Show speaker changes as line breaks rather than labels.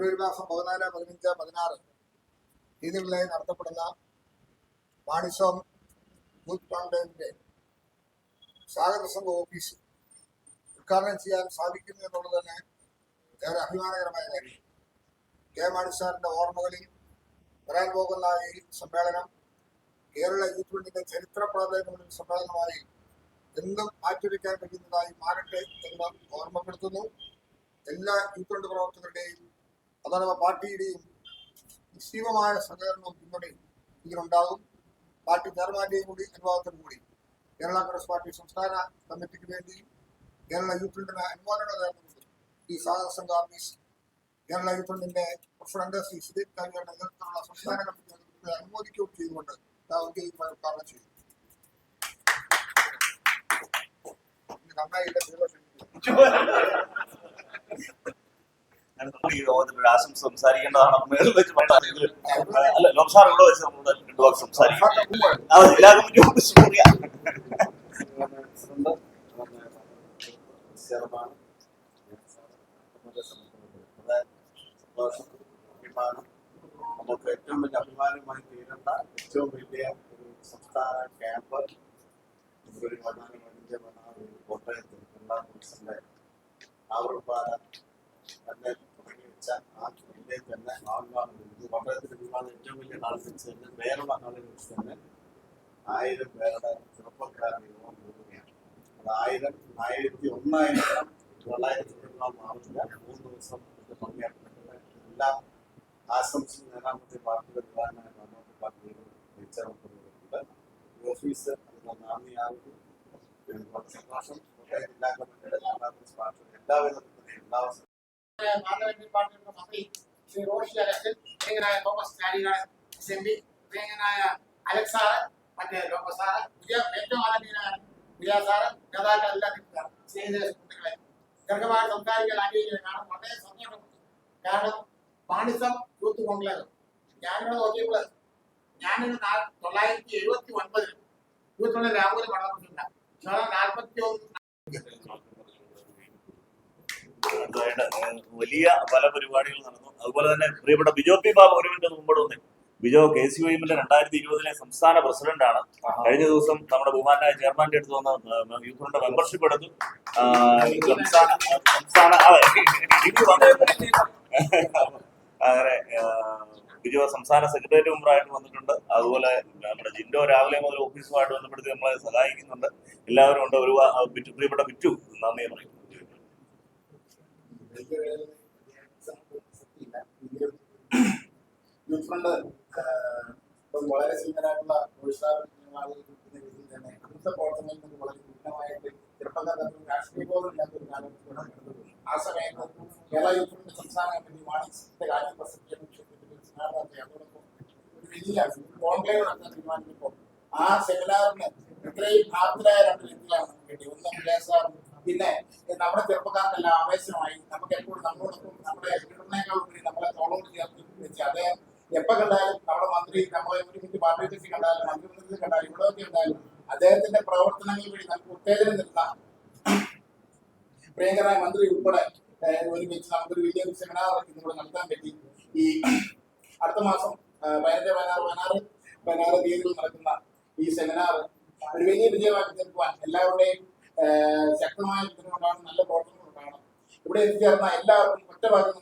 ഫെബ്രുവരി മാസം പതിനാല് പതിനഞ്ച് പതിനാറ് തീയതികളിലായി നടത്തപ്പെടുന്ന മാണിസ്വാം ബൂത്ത് കോൺഗ്രസിന്റെ സ്വാഗത സംഘ ഓഫീസ് ഉദ്ഘാടനം ചെയ്യാൻ സാധിക്കുന്നു എന്നുള്ളത് തന്നെ ഏറെ അഭിമാനകരമായ കാര്യം. കെ മാണിസാറിന്റെ ഓർമ്മകളിൽ വരാൻ പോകുന്ന ഈ സമ്മേളനം കേരള യൂത്ത് ഫണ്ടിന്റെ ചരിത്ര പ്രാധാന്യമുള്ള സമ്മേളനമായി എന്നും മാറ്റിവെക്കാൻ കഴിയുന്നതായി മാറട്ടെ എന്ന് ഓർമ്മപ്പെടുത്തുന്നു. എല്ലാ യൂത്ത് ഫണ്ട് പ്രവർത്തകരുടെയും അഥവാ പാർട്ടിയുടെയും നിശ്ചിതമായ സഹകരണവും പിന്തുണയും ഇതിലുണ്ടാകും. പാർട്ടി ചെയർമാന്റെയും കൂടി അനുഭവത്തോടു കൂടി കേരള കോൺഗ്രസ് പാർട്ടി സംസ്ഥാന കമ്മിറ്റിക്ക് വേണ്ടിയും കേരള യൂത്ത് ഫണ്ടിന് അനുമോദനം നേർന്നുകൊണ്ട് ഈ സാഹസം ഓഫീസ് കേരള യൂത്ത് ഫണ്ടിന്റെ പ്രസിഡന്റ് ശ്രീ സുധീപ് കാരിയുടെ നേതൃത്വത്തിലുള്ള സംസ്ഥാന കമ്മിറ്റി അനുമോദിക്കുകയും ചെയ്തുകൊണ്ട് ഉദ്ഘാടനം ചെയ്തു. നന്നായിട്ട്
ഈ ആശംസ സംസാരിക്കേണ്ടതാണ് വെച്ച് അല്ല ലോക്സാർ വെച്ച് രണ്ടു വാക്ക് സംസാരിക്കും.
നമുക്ക് ഏറ്റവും വലിയ അഭിമാനമായി തീരേണ്ട ഏറ്റവും വലിയ ഒരു സംസ്ഥാന ക്യാമ്പ് ഫെബ്രുവരി പതിനാല് കോട്ടയത്ത് ആവർപ്പാല തന്നെ വെച്ച ആ ജില്ലയിൽ തന്നെ കോട്ടയത്തിന്റെ വിമാനം ഏറ്റവും വലിയ വെച്ച് തന്നെ വേറുള്ള ആയിരം പേരുടെ ചെറുപ്പക്കാരുടെ യോഗം കൂടുകയാണ് അത് ആയിരം ആയിരത്തി ഒന്നായിരം തൊള്ളായിരത്തി മാറില്ല മൂന്ന് ദിവസം പങ്കെടുക്കുന്നത് എല്ലാ ആശംസ പാർട്ടിയുടെ പ്രധാനമായ മുന്നോട്ട് പാർട്ടികൾ ഈ ഓഫീസ് അതിന്റെ നാന്ദിയാകുന്നു സന്തോഷം ജില്ലാ കമ്മിറ്റിയുടെ ജില്ലാ കോൺഗ്രസ് പാർട്ടിയുടെ എല്ലാവിധ പിന്തുണയും എല്ലാ അവസരവും
പാർലമെന്റ് പാർട്ടിയുടെ മന്ത്രി ശ്രീ റോഷി അലക്സൻ പ്രിയങ്കനായ തോമസ് എം പി പ്രിയങ്കനായ അലക്സ് സാറ് മറ്റേ ലോക സാറ് പുതിയ ഏറ്റവും ആദരണീയനായ പ്രിയ സാറ് നേതാക്കളെല്ലാം നിൽക്കുകയാണ് സ്നേഹിത സുഹൃത്തുക്കളെ ദീർഘമായി സംസാരിക്കാൻ ആഗ്രഹിക്കുന്നതിനാണ് വളരെ സന്തോഷമുണ്ട് കാരണം മാണിസം യൂത്ത് കോൺഗ്രസ് ഞാനിവിടെ നോക്കിയപ്പോൾ ഞാനൊരു തൊള്ളായിരത്തി എഴുപത്തി ഒൻപതിൽ യൂത്തുള്ള രാഹുൽ വളർന്നിട്ടുണ്ട് നാൽപ്പത്തി ഒന്ന്
ഏഹ് വലിയ പല പരിപാടികൾ നടന്നു. അതുപോലെ തന്നെ പ്രിയപ്പെട്ട ബിജോ പി ബാബു ഒരു മിനിറ്റ് മുമ്പോട്ട് വന്നു. ബിജോ കെ സി വൈമിന്റെ രണ്ടായിരത്തി ഇരുപതിലെ സംസ്ഥാന പ്രസിഡന്റാണ് കഴിഞ്ഞ ദിവസം നമ്മുടെ ബഹുമാനായ ചെയർമാന്റെ അടുത്ത് വന്ന യൂത്തിന്റെ മെമ്പർഷിപ്പ് എടുത്തു. സംസ്ഥാന സംസ്ഥാന അങ്ങനെ ബിജോ സംസ്ഥാന സെക്രട്ടേറിയറ്റ് മെമ്പറായിട്ട് വന്നിട്ടുണ്ട്. അതുപോലെ നമ്മുടെ ജിൻഡോ രാവിലെ മുതൽ ഓഫീസുമായിട്ട് ബന്ധപ്പെടുത്തി നമ്മളെ സഹായിക്കുന്നുണ്ട്. എല്ലാവരും ഉണ്ട്. ഒരു പ്രിയപ്പെട്ട ബിറ്റു നന്ദി പറയും
യൂത്ത് ഇപ്പം വളരെ സീനിയറായിട്ടുള്ള രീതിയിൽ തന്നെ അന്നത്തെ പ്രവർത്തനങ്ങളിൽ നിന്ന് വളരെ വിഭിന്നമായിട്ട് ചെറുപ്പക്കാർക്ക് രാഷ്ട്രീയ ബോധമില്ലാത്ത ഒരു കാലഘട്ടത്തിലൂടെ കടന്നു പോയി. ആ സമയത്ത് കേരള യൂത്ത് ഫ്രണ്ട് സംസ്ഥാന കമ്മിറ്റി വാണിജ്യത്തിന്റെ കാര്യം സ്ഥാനാർത്ഥി അതോടൊപ്പം ഒരു വലിയ കോൺക്ലേവ് നടത്താൻ തീരുമാനിച്ചപ്പോൾ ആ സെമിനാറിന് ഇത്രയും ആർത്തരായ രണ്ട് വ്യക്തികളാണ് നമുക്ക് കിട്ടി ഒന്ന് വിജയസാറും പിന്നെ നമ്മുടെ ചെറുപ്പക്കാർക്കെല്ലാം ആവേശമായി. നമുക്ക് എപ്പോഴും നമ്മളോടൊപ്പം നമ്മുടെ ഇടറിനേക്കാൾ ഉപരി നമ്മളെ തോളോട് ചേർത്ത് വെച്ച് അദ്ദേഹം എപ്പോ കണ്ടാലും നമ്മുടെ മന്ത്രി നമ്മളെ ഒരു മിനിറ്റ് പാർട്ടി ഓഫീസിൽ കണ്ടാലും മന്ത്രിമണ്ഡലത്തിൽ കണ്ടാലും ഇവിടെയൊക്കെ ഉണ്ടായാലും അദ്ദേഹത്തിന്റെ പ്രവർത്തനങ്ങൾ വഴി നമുക്ക് ഉത്തേജനം നിർത്താം പ്രിയങ്കരായ മന്ത്രി ഉൾപ്പെടെ ഒരുമിച്ച് നമുക്കൊരു വലിയ സെമിനാർ ഇന്നിവിടെ നടത്താൻ പറ്റി. ഈ അടുത്ത മാസം പതിനഞ്ച് പതിനാറ് പതിനാറ് പതിനാറ് തീയതികളിൽ നടക്കുന്ന ഈ സെമിനാർ ഒരു വലിയ വിജയമാക്കി തീർക്കുവാൻ എല്ലാവരുടെയും ശക്തമായ പിന്തുണ നല്ല പ്രവർത്തനങ്ങൾ ഉണ്ടാകണം ഇവിടെ എത്തിച്ചേർന്ന എല്ലാവർക്കും ഒറ്റ ഭാഗം